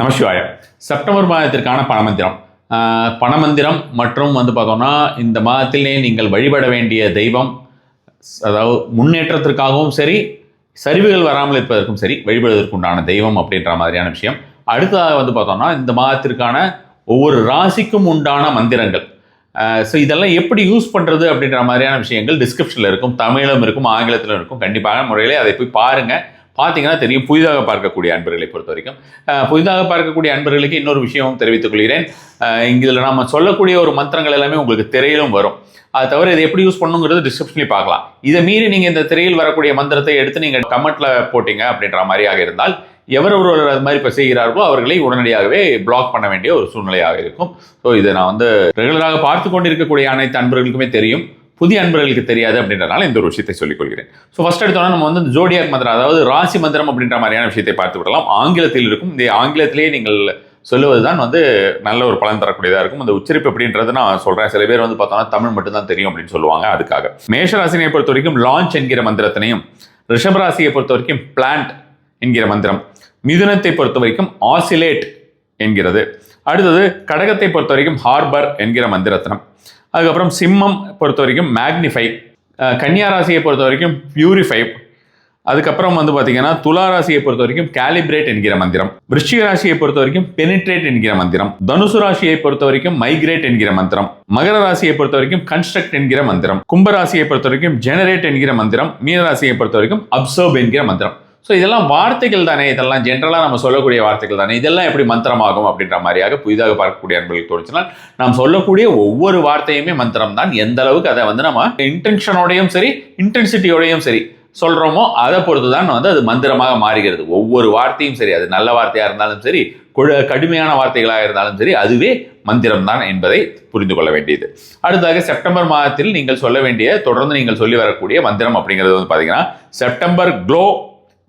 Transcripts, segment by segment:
நமசிவாய September மாதத்திற்கான பணமந்திரம். பணமந்திரம் மற்றும் வந்து பார்த்தோம்னா இந்த மாதத்திலே நீங்கள் வழிபட வேண்டிய தெய்வம் அதாவது முன்னேற்றத்திற்காகவும் சரி சரிவுகள் வராமல் இருப்பதற்கும் சரி வழிபடுவதற்குண்டான தெய்வம் அப்படின்ற மாதிரியான விஷயம். அடுத்ததாக வந்து பார்த்தோம்னா இந்த மாதத்திற்கான ஒவ்வொரு ராசிக்கும் உண்டான மந்திரங்கள். ஸோ இதெல்லாம் எப்படி யூஸ் பண்ணுறது அப்படின்ற மாதிரியான விஷயங்கள் டிஸ்கிரிப்ஷனில் இருக்கும் தமிழும் இருக்கும் ஆங்கிலத்திலும் இருக்கும். கண்டிப்பான முறையிலே அதை போய் பாருங்கள் பார்த்தீங்கன்னா தெரியும் புதிதாக பார்க்கக்கூடிய அன்பர்களை பொறுத்த வரைக்கும் புதிதாக பார்க்கக்கூடிய அன்பர்களுக்கு இன்னொரு விஷயமும் தெரிவித்துக் கொள்கிறேன். இங்க இதில் நாம் சொல்லக்கூடிய ஒரு மந்திரங்கள் எல்லாமே உங்களுக்கு திரையிலும் வரும். அது தவிர இதை எப்படி யூஸ் பண்ணுங்கிறது டிஸ்கிரிப்ஷன்லேயும் பார்க்கலாம். இதை மீறி நீங்கள் இந்த திரையில் வரக்கூடிய மந்திரத்தை எடுத்து நீங்கள் கமெண்ட்ல போட்டீங்க அப்படின்ற மாதிரியாக இருந்தால் எவர் ஒருவர் அது மாதிரி இப்போ செய்கிறார்களோ அவர்களை உடனடியாகவே பிளாக் பண்ண வேண்டிய ஒரு சூழ்நிலையாக இருக்கும். ஸோ இதை நான் வந்து ரெகுலராக பார்த்து கொண்டிருக்கக்கூடிய அனைத்து அன்பர்களுக்குமே தெரியும். புதிய அன்பர்களுக்கு தெரியாது அப்படின்றனால இந்த ஒரு விஷயத்தை சொல்லிக் கொள்கிறேன். ஸோ ஃபர்ஸ்ட் எடுத்தோன்னா நம்ம வந்து ஜோடியாக் மந்திரம் அதாவது ராசி மந்திரம் அப்படின்ற மாதிரியான விஷயத்தை பார்த்து விடலாம். ஆங்கிலத்தில் இருக்கும். இந்த ஆங்கிலத்திலேயே நீங்கள் சொல்லுவது தான் வந்து நல்ல ஒரு பலன் தரக்கூடியதாக இருக்கும். அந்த உச்சரிப்பு அப்படின்றது நான் சொல்கிறேன் சில பேர் வந்து பார்த்தோன்னா தமிழ் மட்டும்தான் தெரியும் அப்படின்னு சொல்லுவாங்க. அதுக்காக. மேஷராசினியை பொறுத்த வரைக்கும் லான்ச் என்கிற மந்திரத்தினையும் ரிஷபராசியை பொறுத்த வரைக்கும் பிளான்ட் என்கிற மந்திரம் மிதுனத்தை பொறுத்த வரைக்கும் ஆசிலேட் என்கிறது. அடுத்தது கடகத்தை பொறுத்த வரைக்கும் ஹார்பர் என்கிற மந்திரத்தினம். அதுக்கப்புறம் சிம்மம் பொறுத்த வரைக்கும் மேக்னிஃபை கன்னியா ராசியை பொறுத்த வரைக்கும் பியூரிஃபை அதுக்கப்புறம் வந்து பார்த்தீங்கன்னா துலா ராசியை பொறுத்த வரைக்கும் கேலிப்ரேட் என்கிற மந்திரம். விருஷிக ராசியை பொறுத்த வரைக்கும் பெனிட்ரேட் என்கிற மந்திரம். தனுசு ராசியை பொறுத்த வரைக்கும் மைக்ரேட் என்கிற மந்திரம். மகர ராசியை பொறுத்த வரைக்கும் கன்ஸ்ட்ரக்ட் என்கிற மந்திரம். கும்ப ராசியை பொறுத்த வரைக்கும் ஜெனரேட் என்கிற மந்திரம். மீன ராசியை பொறுத்த வரைக்கும் அப்சர்வ் என்கிற மந்திரம். ஸோ இதெல்லாம் வார்த்தைகள் தானே? இதெல்லாம் ஜென்ரலாக நம்ம சொல்லக்கூடிய வார்த்தைகள் தானே? இதெல்லாம் எப்படி மந்திரமாகும் அப்படின்ற மாதிரியாக புதிதாக பார்க்கக்கூடிய அன்பர்களுக்கு தோணுச்சுனால் நாம் சொல்லக்கூடிய ஒவ்வொரு வார்த்தையுமே மந்திரம் தான். எந்த அளவுக்கு அதை வந்து நம்ம இன்டென்ஷனோடையும் சரி இன்டென்சிட்டியோடையும் சரி சொல்கிறோமோ அதை பொறுத்து தான் வந்து அது மந்திரமாக மாறுகிறது. ஒவ்வொரு வார்த்தையும் சரி அது நல்ல வார்த்தையாக இருந்தாலும் சரி கடுமையான வார்த்தைகளாக இருந்தாலும் சரி அதுவே மந்திரம் தான் என்பதை புரிந்து கொள்ள வேண்டியது. அடுத்ததாக செப்டம்பர் மாதத்தில் நீங்கள் சொல்ல வேண்டிய தொடர்ந்து நீங்கள் சொல்லி வரக்கூடிய மந்திரம் அப்படிங்கிறது வந்து பார்த்தீங்கன்னா September glow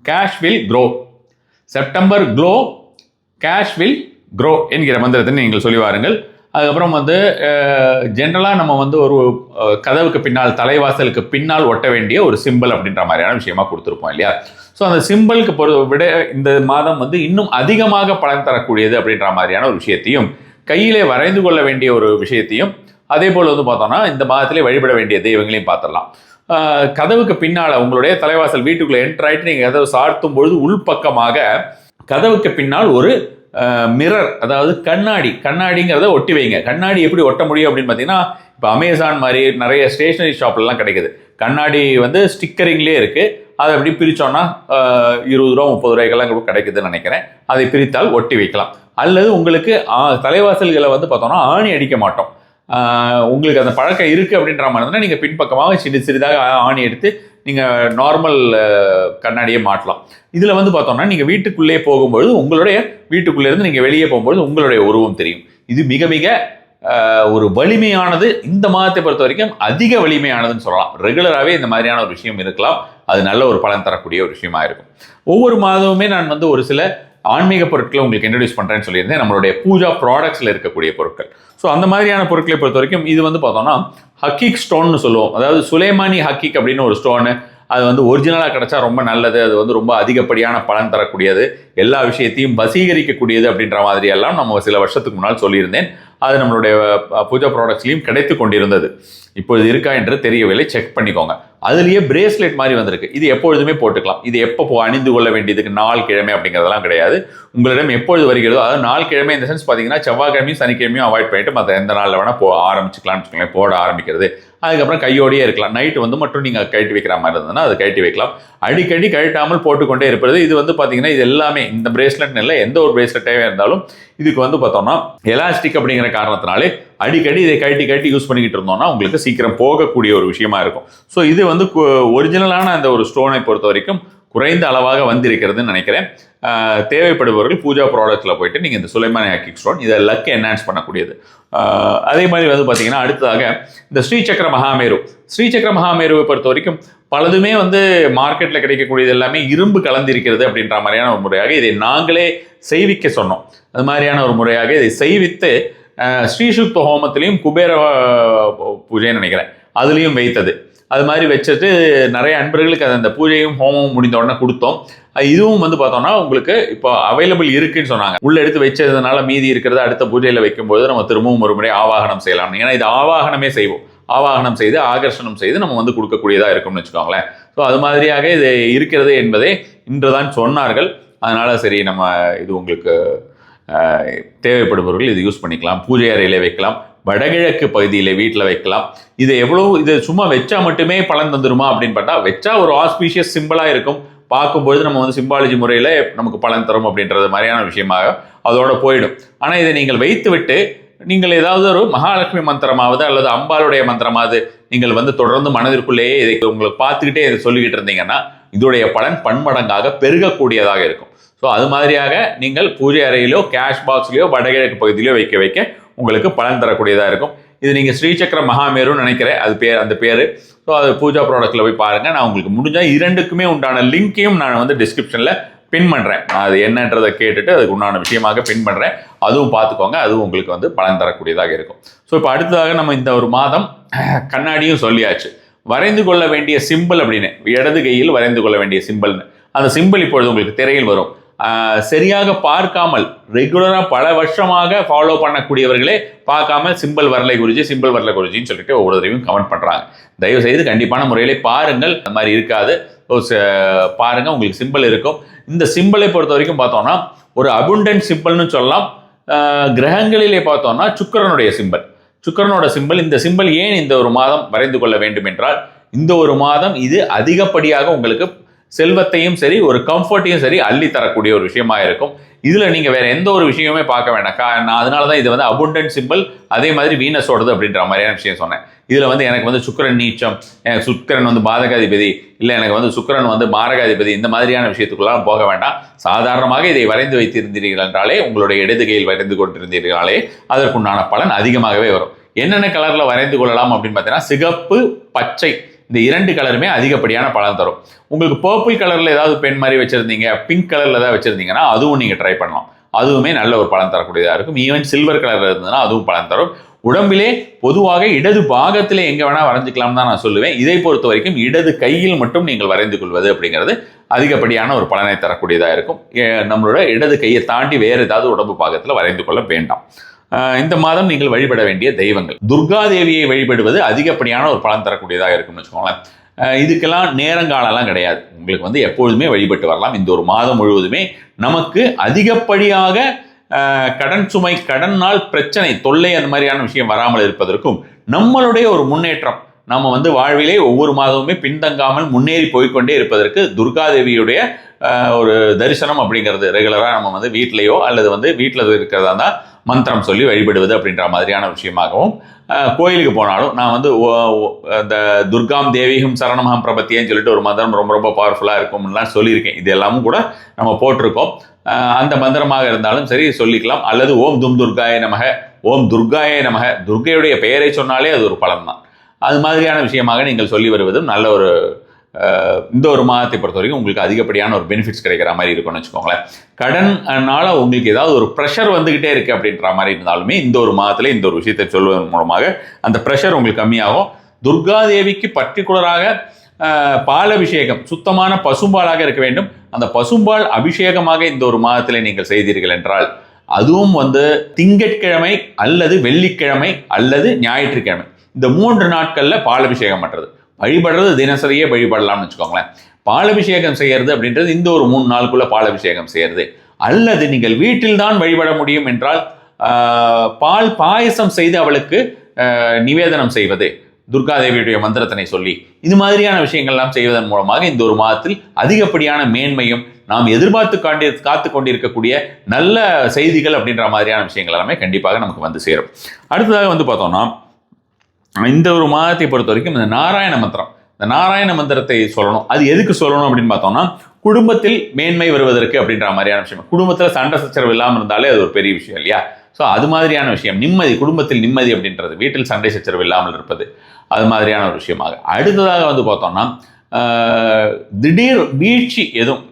cash will grow September glow cash will grow என்கிற மந்திரத்தை நீங்கள் சொல்லி வாருங்கள். அதுக்கப்புறம் வந்து ஜென்ரலாக நம்ம வந்து ஒரு கதவுக்கு பின்னால் தலைவாசலுக்கு பின்னால் ஒட்ட வேண்டிய ஒரு சிம்பிள் அப்படின்ற மாதிரியான விஷயமா கொடுத்துருப்போம் இல்லையா? ஸோ அந்த சிம்பிளுக்கு பொறுத்த விட இந்த மாதம் வந்து இன்னும் அதிகமாக பலன் தரக்கூடியது அப்படின்ற மாதிரியான ஒரு விஷயத்தையும் கையிலே வரைந்து கொள்ள வேண்டிய ஒரு விஷயத்தையும் அதே போல் வந்து பார்த்தோம்னா இந்த மாதத்திலே வழிபட வேண்டிய தெய்வங்களையும் பார்த்துடலாம். கதவுக்கு பின்னால் உங்களுடைய தலைவாசல் வீட்டுக்குள்ளே என்டர் ஆகிட்டு நீங்கள் கதவை சார்த்தும் பொழுது உள்பக்கமாக கதவுக்கு பின்னால் ஒரு மிரர் அதாவது கண்ணாடி. கண்ணாடிங்கிறத ஒட்டி வைங்க. கண்ணாடி எப்படி ஒட்ட முடியும் அப்படின்னு பார்த்தீங்கன்னா இப்போ அமேசான் மாதிரி நிறைய ஸ்டேஷனரி ஷாப்லலாம் கிடைக்குது. கண்ணாடி வந்து ஸ்டிக்கரிங்லேயே இருக்குது அதை அப்படி பிரித்தோன்னா இருபது ரூபா முப்பது ரூபாய்க்கெல்லாம் கூட கிடைக்குதுன்னு நினைக்கிறேன். அதை பிரித்தால் ஒட்டி வைக்கலாம். அல்லது உங்களுக்கு தலைவாசல்களை வந்து பார்த்தோம்னா ஆணி அடிக்க மாட்டோம். உங்களுக்கு அந்த பழக்கம் இருக்குது அப்படின்ற மாதிரி இருந்தால் நீங்கள் பின்பக்கமாக சிறு சிறிதாக ஆணி எடுத்து நீங்கள் நார்மல் கண்ணாடியை மாட்டலாம். இதில் வந்து பார்த்தோம்னா நீங்கள் வீட்டுக்குள்ளே போகும்பொழுது உங்களுடைய வீட்டுக்குள்ளே இருந்து நீங்கள் வெளியே போகும்பொழுது உங்களுடைய உருவம் தெரியும். இது மிக மிக ஒரு வலிமையானது இந்த மாதத்தை பொறுத்த வரைக்கும் அதிக வலிமையானதுன்னு சொல்லலாம். ரெகுலராகவே இந்த மாதிரியான ஒரு விஷயம் இருக்கலாம். அது நல்ல ஒரு பலன் தரக்கூடிய ஒரு விஷயமா இருக்கும். ஒவ்வொரு மாதமுமே நான் வந்து ஒரு சில ஆன்மீக பொருட்களை உங்களுக்கு இன்ட்ரடியூஸ் பண்ணுறேன்னு சொல்லியிருந்தேன். நம்மளுடைய பூஜா ப்ராடக்ட்ஸில் இருக்கக்கூடிய பொருட்கள். ஸோ அந்த மாதிரியான பொருட்களை பொறுத்த வரைக்கும் இது வந்து பார்த்தோம்னா ஹக்கீக் ஸ்டோன்னு சொல்லுவோம். அதாவது சுலைமானி ஹக்கீக் அப்படின்னு ஒரு ஸ்டோனு அது வந்து ஒரிஜினலாக கிடைச்சா ரொம்ப நல்லது அது வந்து ரொம்ப அதிகப்படியான பலன் தரக்கூடியது. எல்லா விஷயத்தையும் வசீகரிக்கக்கூடியது அப்படின்ற மாதிரி எல்லாம் நம்ம சில வருஷத்துக்கு முன்னால் சொல்லியிருந்தேன். அது நம்மளுடைய பூஜா ப்ராடக்ட்ஸ்லையும் கிடைத்து கொண்டிருந்தது. இப்பொழுது இருக்கா என்று தெரியவில்லை. செக் பண்ணிக்கோங்க. அதுலேயே பிரேஸ்லெட் மாதிரி வந்திருக்கு. இது எப்பொழுதுமே போட்டுக்கலாம். இது எப்போ அணிந்து கொள்ள வேண்டியதுக்கு நாள் கிழமை அப்படிங்கிறதெல்லாம் கிடையாது. உங்களிடம் எப்பொழுது வருகிறதோ அதாவது நாள் கிழமை இந்த சென்ஸ் பார்த்தீங்கன்னா செவ்வாய்க்கிழமையும் சனிக்கிழமையும் அவாய்ட் பண்ணிட்டு மற்ற எந்த நாளில் வேணால் போ ஆரம்பிச்சுக்கலாம்னு வச்சுக்கோங்களேன். போட ஆரம்பிக்கிறது. அதுக்கப்புறம் கையோடையே இருக்கலாம். நைட்டு வந்து மட்டும் நீங்கள் கழட்டி வைக்கிற மாதிரி இருந்ததுன்னா அது கழட்டி வைக்கலாம். அடிக்கடி கழட்டாமல் போட்டுக்கொண்டே இருப்பது. இது வந்து பார்த்தீங்கன்னா இது எல்லாமே இந்த பிரேஸ்லெட் இல்லை எந்த ஒரு பிரேஸ்லெட்டாகவே இருந்தாலும் இதுக்கு வந்து பார்த்தோம்னா எலாஸ்டிக் அப்படிங்கிற காரணத்தினாலே அடிக்கடி இதை கழட்டி கழட்டி யூஸ் பண்ணிக்கிட்டு இருந்தோம்னா உங்களுக்கு சீக்கிரம் போகக்கூடிய ஒரு விஷயமா இருக்கும். ஸோ இது வந்து ஒரிஜினலான அந்த ஒரு ஸ்டோனை பொறுத்த வரைக்கும் குறைந்த அளவாக வந்திருக்கிறதுன்னு நினைக்கிறேன். தேவைப்படுபவர்கள் பூஜா ப்ராடக்ட்ஸில் போயிட்டு நீங்கள் இந்த சுலைமானி ஹக்கிக் ஸ்டோன் இதை லக்கை என்ஹான்ஸ் பண்ணக்கூடியது. அதே மாதிரி வந்து பார்த்தீங்கன்னா அடுத்ததாக இந்த ஸ்ரீசக்கர மகாமேரு. ஸ்ரீசக்கர மகாமேருவை பொறுத்த வரைக்கும் பலதுமே வந்து மார்க்கெட்டில் கிடைக்கக்கூடியது எல்லாமே இரும்பு கலந்திருக்கிறது அப்படின்ற மாதிரியான ஒரு முறையாக இதை நாங்களே செய்விக்க சொன்னோம். அது மாதிரியான ஒரு முறையாக இதை செய்வித்து அஹ், ஸ்ரீசுக்த ஹோமத்திலையும் குபேர பூஜைன்னு நினைக்கிறேன். அதுலேயும் வைத்தது. அது மாதிரி வச்சுட்டு நிறைய அன்பர்களுக்கு அது அந்த பூஜையும் ஹோமமும் முடிந்த உடனே கொடுத்தோம். இதுவும் வந்து பார்த்தோம்னா உங்களுக்கு இப்போ அவைலபிள் இருக்குன்னு சொன்னாங்க. உள்ள எடுத்து வச்சதுனால மீதி இருக்கிறத அடுத்த பூஜையில் வைக்கும்போது நம்ம திரும்பவும் ஒரு முறை ஆவாகனம் செய்யலாம். ஏன்னா இது ஆவாகனமே செய்வோம். ஆவாகனம் செய்து ஆகர்ஷணம் செய்து நம்ம வந்து கொடுக்கக்கூடியதாக இருக்கும்னு வச்சுக்கோங்களேன். ஸோ அது மாதிரியாக இது இருக்கிறது என்பதை இன்றுதான் சொன்னார்கள். அதனால சரி நம்ம இது உங்களுக்கு தேவைப்படுபவர்கள் இது யூஸ் பண்ணிக்கலாம். பூஜை அறையிலே வைக்கலாம். வடகிழக்கு பகுதியில் வீட்டில் வைக்கலாம். இது எவ்வளோ இது சும்மா வச்சா மட்டுமே பலன் தந்துருமா அப்படின்னு பார்த்தா வச்சா ஒரு ஆஸ்பீஷியஸ் சிம்பிளாக இருக்கும். பார்க்கும்பொழுது நம்ம வந்து சிம்பாலஜி முறையில் நமக்கு பலன் தரும் அப்படின்றது மாதிரியான விஷயமாக அதோட போயிடும். ஆனால் இதை நீங்கள் வைத்து விட்டு நீங்கள் ஏதாவது ஒரு மகாலட்சுமி மந்திரமாவது அல்லது அம்பாளுடைய மந்திரமாவது நீங்கள் வந்து தொடர்ந்து மனதிற்குள்ளேயே இதை உங்களுக்கு பார்த்துக்கிட்டே இதை சொல்லிக்கிட்டு இருந்தீங்கன்னா இதோடைய பலன் பன்மடங்காக பெருகக்கூடியதாக இருக்கும். ஸோ அது மாதிரியாக நீங்கள் பூஜை அறையிலோ கேஷ் பாக்ஸ்லையோ வடகிழக்கு பகுதியிலோ வைக்க வைக்க உங்களுக்கு பலன் தரக்கூடியதாக இருக்கும். இது நீங்கள் ஸ்ரீசக்கர மகாமேருன்னு நினைக்கிறேன். அது பேர் அந்த பேர். ஸோ அது பூஜா ப்ராடக்ட்டில் போய் பாருங்கள் நான் உங்களுக்கு முடிஞ்சால் இரண்டுக்குமே உண்டான லிங்க்கையும் நான் வந்து டிஸ்கிரிப்ஷனில் பின் பண்ணுறேன் நான் அது என்னன்றதை கேட்டுட்டு அதுக்கு உண்டான விஷயமாக பின் பண்ணுறேன் அதுவும் பார்த்துக்கோங்க. அதுவும் உங்களுக்கு வந்து பலன் தரக்கூடியதாக இருக்கும். ஸோ இப்போ அடுத்ததாக நம்ம இந்த ஒரு மாதம் கண்ணாடியும் சொல்லியாச்சு. வரைந்து கொள்ள வேண்டிய சிம்பிள் அப்படின்னு. இடது கையில் வரைந்து கொள்ள வேண்டிய சிம்பிள்னு அந்த சிம்பிள் இப்பொழுது உங்களுக்கு திரையில் வரும். சரியாக பார்க்காமல் ரெகுலராக பல வருஷமாக ஃபாலோ பண்ணக்கூடியவர்களே பார்க்காம சிம்பிள் வரலை குருஜி சிம்பிள் வரலை குருஜின்னு சொல்லிட்டு ஒவ்வொரு தடவையும் கமெண்ட் பண்ணுறாங்க தயவு செய்து கண்டிப்பான முறையிலே பாருங்கள். அந்த மாதிரி இருக்காது. ஒரு ச- உங்களுக்கு சிம்பிள் இருக்கும். இந்த சிம்பிளை பொறுத்த வரைக்கும் பார்த்தோம்னா ஒரு அபுண்டன்ட் சிம்பிள்னு சொல்லலாம். கிரகங்களிலே பார்த்தோம்னா சுக்கிரனுடைய சிம்பிள் சுக்கிரனோட சிம்பிள் இந்த சிம்பிள் ஏன் இந்த ஒரு மாதம் வரைந்து கொள்ள வேண்டும் என்றால் இந்த ஒரு மாதம் இது அதிகப்படியாக உங்களுக்கு செல்வத்தையும் சரி ஒரு கம்ஃபர்ட்டையும் சரி அள்ளி தரக்கூடிய ஒரு விஷயமா இருக்கும். இதுல நீங்க வேற எந்த ஒரு விஷயமே பார்க்க வேண்டாம். கா- நான் அதனால தான் இது வந்து அபுண்டன்ட் சிம்பிள் அதே மாதிரி வீனஸோடது அப்படின்ற மாதிரியான விஷயம் சொன்னேன். இதுல வந்து எனக்கு வந்து சுக்கரன் நீச்சம் எனக்கு சுக்கரன் வந்து பாதகாதிபதி இல்லை எனக்கு வந்து சுக்கரன் வந்து மாரகாதிபதி இந்த மாதிரியான விஷயத்துக்குள்ளாம் போக வேண்டாம். சாதாரணமாக இதை வரைந்து வைத்திருந்தீர்கள் என்றாலே உங்களுடைய இடது கையில் வரைந்து கொண்டிருந்தீர்களாலே அதற்குண்டான பலன் அதிகமாகவே வரும். என்னென்ன கலர்ல வரைந்து கொள்ளலாம் அப்படின்னு பார்த்தீங்கன்னா சிகப்பு பச்சை இந்த இரண்டு கலருமே அதிகப்படியான பலன் தரும். உங்களுக்கு பர்பிள் கலரில் ஏதாவது பென் மாதிரி வச்சுருந்தீங்க பிங்க் கலரில் ஏதாவது வச்சுருந்தீங்கன்னா அதுவும் நீங்கள் ட்ரை பண்ணலாம். அதுவுமே நல்ல ஒரு பலன் தரக்கூடியதாக இருக்கும். ஈவன் சில்வர் கலரில் இருந்ததுன்னா அதுவும் பலன் தரும். உடம்பிலே பொதுவாக இடது பாகத்திலே எங்கே வேணால் வரைஞ்சிக்கலாம் தான் நான் சொல்லுவேன். இதை பொறுத்த வரைக்கும் இடது கையில் மட்டும் நீங்கள் வரைந்து கொள்வது அப்படிங்கிறது அதிகப்படியான ஒரு பலனை தரக்கூடியதாக இருக்கும். நம்மளோட இடது கையை தாண்டி வேறு ஏதாவது உடம்பு பாகத்தில் வரைந்து கொள்ள வேண்டாம். இந்த மாதம் நீங்கள் வழிபட வேண்டிய தெய்வங்கள். துர்கா தேவியை வழிபடுவது அதிகப்படியான ஒரு பலன் தரக்கூடியதாக இருக்கும்னு வச்சுக்கோங்களேன். இதுக்கெல்லாம் நேரங்காலம்லாம் கிடையாது. உங்களுக்கு வந்து எப்பொழுதுமே வழிபட்டு வரலாம். இந்த ஒரு மாதம் முழுவதுமே நமக்கு அதிகப்படியாக கடன் சுமை கடனால் பிரச்சனை தொல்லை அந்த மாதிரியான விஷயம் வராமல் இருப்பதற்கும் நம்மளுடைய ஒரு முன்னேற்றம். நம்ம வந்து வாழ்விலே ஒவ்வொரு மாதமுமே பின்தங்காமல் முன்னேறி போய்க்கொண்டே இருப்பதற்கு துர்காதேவியுடைய ஒரு தரிசனம் அப்படிங்கிறது ரெகுலராக நம்ம வந்து வீட்லேயோ அல்லது வந்து வீட்டில் இருக்கிறதா இருந்தால் மந்திரம் சொல்லி வழிபடுவது அப்படின்ற மாதிரியான விஷயமாகவும் கோயிலுக்கு போனாலும் நான் வந்து ஓ- அந்த துர்காம் தேவிகம் சரணமகம் பிரபத்தியன்னு சொல்லிட்டு ஒரு மந்திரம் ரொம்ப ரொம்ப பவர்ஃபுல்லாக இருக்கும்லாம் சொல்லியிருக்கேன். இது எல்லாமும் கூட நம்ம போட்டிருக்கோம். அந்த மந்திரமாக இருந்தாலும் சரி சொல்லிக்கலாம். அல்லது ஓம் தும் துர்காய நமக ஓம் துர்காய நமக. துர்கையுடைய பெயரை சொன்னாலே அது ஒரு பலன் தான் அது மாதிரியான விஷயமாக நீங்கள் சொல்லி வருவதும் நல்ல ஒரு இந்த ஒரு மாதத்தை பொறுத்த வரைக்கும் உங்களுக்கு அதிகப்படியான ஒரு பெனிஃபிட்ஸ் கிடைக்கிற மாதிரி இருக்கும்னு வச்சுக்கோங்களேன். கடன்னால உங்களுக்கு ஏதாவது ஒரு ப்ரெஷர் வந்துக்கிட்டே இருக்குது அப்படின்ற மாதிரி இருந்தாலுமே இந்த ஒரு மாதத்தில் இந்த ஒரு விஷயத்தை சொல்வதன் மூலமாக அந்த ப்ரெஷர் உங்களுக்கு கம்மியாகும். துர்காதேவிக்கு பர்டிகுலராக பால் அபிஷேகம் சுத்தமான பசும்பாலாக இருக்க வேண்டும். அந்த பசும்பால் அபிஷேகமாக இந்த ஒரு மாதத்தில் நீங்கள் செய்தீர்கள் என்றால் அதுவும் வந்து திங்கட்கிழமை அல்லது வெள்ளிக்கிழமை அல்லது ஞாயிற்றுக்கிழமை. இந்த மூன்று நாட்களில் பால் அபிஷேகம் பண்ணுறது வழிபடுறது தினசரியே வழிபடலாம்னு வச்சுக்கோங்களேன். பால் அபிஷேகம் செய்யறது அப்படின்றது இந்த ஒரு மூணு நாளுக்குள்ள பால் அபிஷேகம் செய்யறது. அல்லது நீங்கள் வீட்டில் தான் வழிபட முடியும் என்றால் பால் பாயசம் செய்து அவளுக்கு நிவேதனம் செய்வது. துர்காதேவியுடைய மந்திரத்தினை சொல்லி இது மாதிரியான விஷயங்கள்லாம் செய்வதன் மூலமாக இந்த ஒரு மாதத்தில் அதிகப்படியான மேன்மையும் நாம் எதிர்பார்த்து காண்டி காத்து கொண்டிருக்கக்கூடிய நல்ல செய்திகள் அப்படின்ற மாதிரியான விஷயங்கள் எல்லாமே கண்டிப்பாக நமக்கு வந்து சேரும். அடுத்ததாக வந்து பார்த்தோம்னா இந்த ஒரு மாதத்தை பொறுத்த வரைக்கும் இந்த நாராயண மந்திரம். இந்த நாராயண மந்திரத்தை சொல்லணும். அது எதுக்கு சொல்லணும் அப்படின்னு பார்த்தோம்னா குடும்பத்தில் மேன்மை வருவதற்கு அப்படின்ற மாதிரியான விஷயம். குடும்பத்தில் சண்டை சச்சரவு இல்லாமல் இருந்தாலே அது ஒரு பெரிய விஷயம் இல்லையா? ஸோ அது மாதிரியான விஷயம். நிம்மதி குடும்பத்தில் நிம்மதி அப்படின்றது வீட்டில் சண்டை சச்சரவு இல்லாமல் இருப்பது அது மாதிரியான ஒரு விஷயமாக. அடுத்ததாக வந்து பார்த்தோம்னா திடீர் வீழ்ச்சி எதுவும்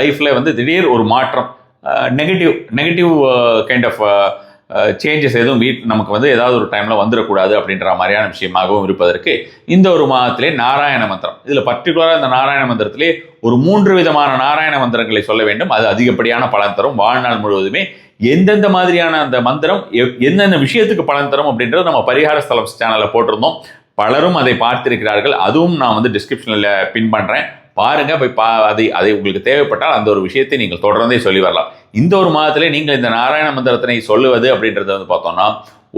லைஃப்பில் வந்து திடீர் ஒரு மாற்றம் negative negative kind of changes எதுவும் வீட் நமக்கு வந்து ஏதாவது ஒரு டைமில் வந்துடக்கூடாது அப்படின்ற மாதிரியான விஷயமாகவும் இருப்பதற்கு இந்த ஒரு மாதத்திலே நாராயண மந்திரம். இதில் பர்டிகுலராக இந்த நாராயண மந்திரத்திலே ஒரு மூன்று விதமான நாராயண மந்திரங்களை சொல்ல வேண்டும். அது அதிகப்படியான பலன் தரும். வாழ்நாள் முழுவதுமே எந்தெந்த மாதிரியான அந்த மந்திரம் எ- எந்தெந்த விஷயத்துக்கு பலன் தரும் அப்படின்றது நம்ம பரிகார ஸ்தலம் சேனலில் போட்டிருந்தோம். பலரும் அதை பார்த்திருக்கிறார்கள். அதுவும் நான் வந்து டிஸ்கிரிப்ஷனில் பின் பண்ணுறேன் பாருங்க போய் பா அது அதை உங்களுக்கு தேவைப்பட்டால் அந்த ஒரு விஷயத்தை நீங்கள் தொடர்ந்தே சொல்லி வரலாம். இந்த ஒரு மாதத்திலே நீங்கள் இந்த நாராயண மந்திரத்தினை சொல்லுவது அப்படின்றத வந்து பார்த்தோம்னா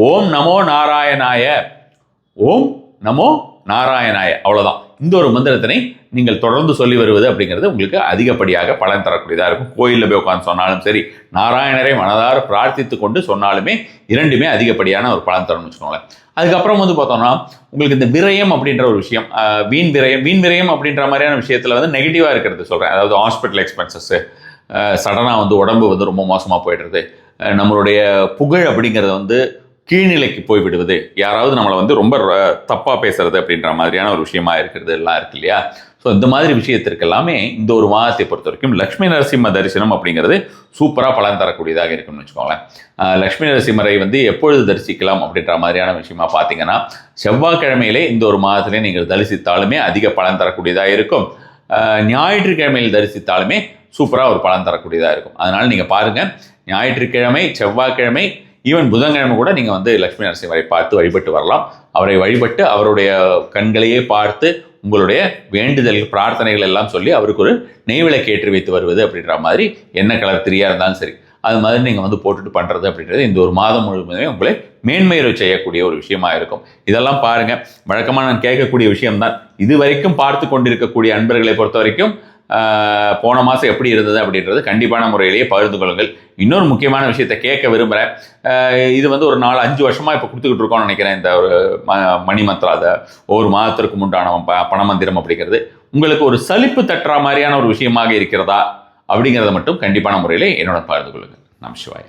ஓம் நமோ நாராயணாய ஓம் நமோ நாராயணாய அவ்வளோதான் இந்த ஒரு மந்திரத்தினை நீங்கள் தொடர்ந்து சொல்லி வருவது அப்படிங்கிறது உங்களுக்கு அதிகப்படியாக பலன் தரக்கூடியதாக இருக்கும். கோயிலில் போய் உட்காந்து சொன்னாலும் சரி நாராயணரை மனதார பிரார்த்தித்து கொண்டு சொன்னாலுமே இரண்டுமே அதிகப்படியான ஒரு பலன் தரணும்னு வச்சுக்கோங்களேன். அதுக்கப்புறம் வந்து பார்த்தோம்னா உங்களுக்கு இந்த விரயம் அப்படின்ற ஒரு விஷயம் வீண் விரயம் வீண் விரயம் அப்படின்ற மாதிரியான விஷயத்தில் வந்து நெகட்டிவாக இருக்கிறது சொல்கிறேன் அதாவது ஹாஸ்பிட்டல் எக்ஸ்பென்சஸ்ஸு சடனாக வந்து உடம்பு வந்து ரொம்ப மோசமாக போயிடுறது நம்மளுடைய புகழ் அப்படிங்கிறது வந்து கீழ்நிலைக்கு போய் விடுவது யாராவது நம்மளை வந்து ரொம்ப தப்பாக பேசுறது அப்படின்ற மாதிரியான ஒரு விஷயமா இருக்கிறது எல்லாம் இருக்கு இல்லையா? ஸோ இந்த மாதிரி விஷயத்திற்கு எல்லாமே இந்த ஒரு மாதத்தை பொறுத்த வரைக்கும் லக்ஷ்மி நரசிம்ம தரிசனம் அப்படிங்கிறது சூப்பராக பலன் தரக்கூடியதாக இருக்கும்னு வச்சுக்கோங்களேன். லக்ஷ்மி நரசிம்மரை வந்து எப்பொழுது தரிசிக்கலாம் அப்படின்ற மாதிரியான விஷயமா பார்த்தீங்கன்னா செவ்வாய்க்கிழமையிலே இந்த ஒரு மாதத்திலே நீங்கள் தரிசித்தாலுமே அதிக பலன் தரக்கூடியதாக இருக்கும். ஞாயிற்றுக்கிழமையில் தரிசித்தாலுமே சூப்பராக ஒரு பலன் தரக்கூடியதாக இருக்கும். அதனால் நீங்கள் பாருங்கள் ஞாயிற்றுக்கிழமை செவ்வாய்க்கிழமை ஈவன் புதன்கிழமை கூட நீங்கள் வந்து லக்ஷ்மி நரசிம்மரை பார்த்து வழிபட்டு வரலாம். அவரை வழிபட்டு அவருடைய கண்களையே பார்த்து உங்களுடைய வேண்டுதல் பிரார்த்தனைகள் எல்லாம் சொல்லி அவருக்கு ஒரு நெய்விளக்கு ஏற்றி வைத்து வருவது அப்படின்ற மாதிரி என்ன கலர் திரியாக இருந்தாலும் சரி அது மாதிரி நீங்கள் வந்து போட்டுட்டு பண்ணுறது அப்படின்றது இந்த ஒரு மாதம் முழுவதுமே உங்களை மேன்மையுற செய்யக்கூடிய ஒரு விஷயமா இருக்கும். இதெல்லாம் பாருங்கள் வழக்கமாக நான் கேட்கக்கூடிய விஷயம்தான். இது வரைக்கும் பார்த்து கொண்டிருக்கக்கூடிய அன்பர்களை பொறுத்த வரைக்கும் போன மாதம் எப்படி இருந்தது அப்படின்றது கண்டிப்பான முறையிலேயே பகிர்ந்து கொள்ளுங்கள். இன்னொரு முக்கியமான விஷயத்தை கேட்க விரும்புகிறேன் இது வந்து ஒரு நாலு அஞ்சு வருஷமாக இப்போ கொடுத்துக்கிட்டு இருக்கோம்னு நினைக்கிறேன் இந்த ஒரு ம- மணி மந்திரம் அதை ஒவ்வொரு மாதத்திற்கு உண்டான ப- பணமந்திரம் அப்படிங்கிறது. உங்களுக்கு ஒரு சலிப்பு தட்டுற மாதிரியான ஒரு விஷயமாக இருக்கிறதா அப்படிங்கிறத மட்டும் கண்டிப்பான முறையில் என்னோட பகிர்ந்து கொள்ளுங்கள். நம் சிவாய்.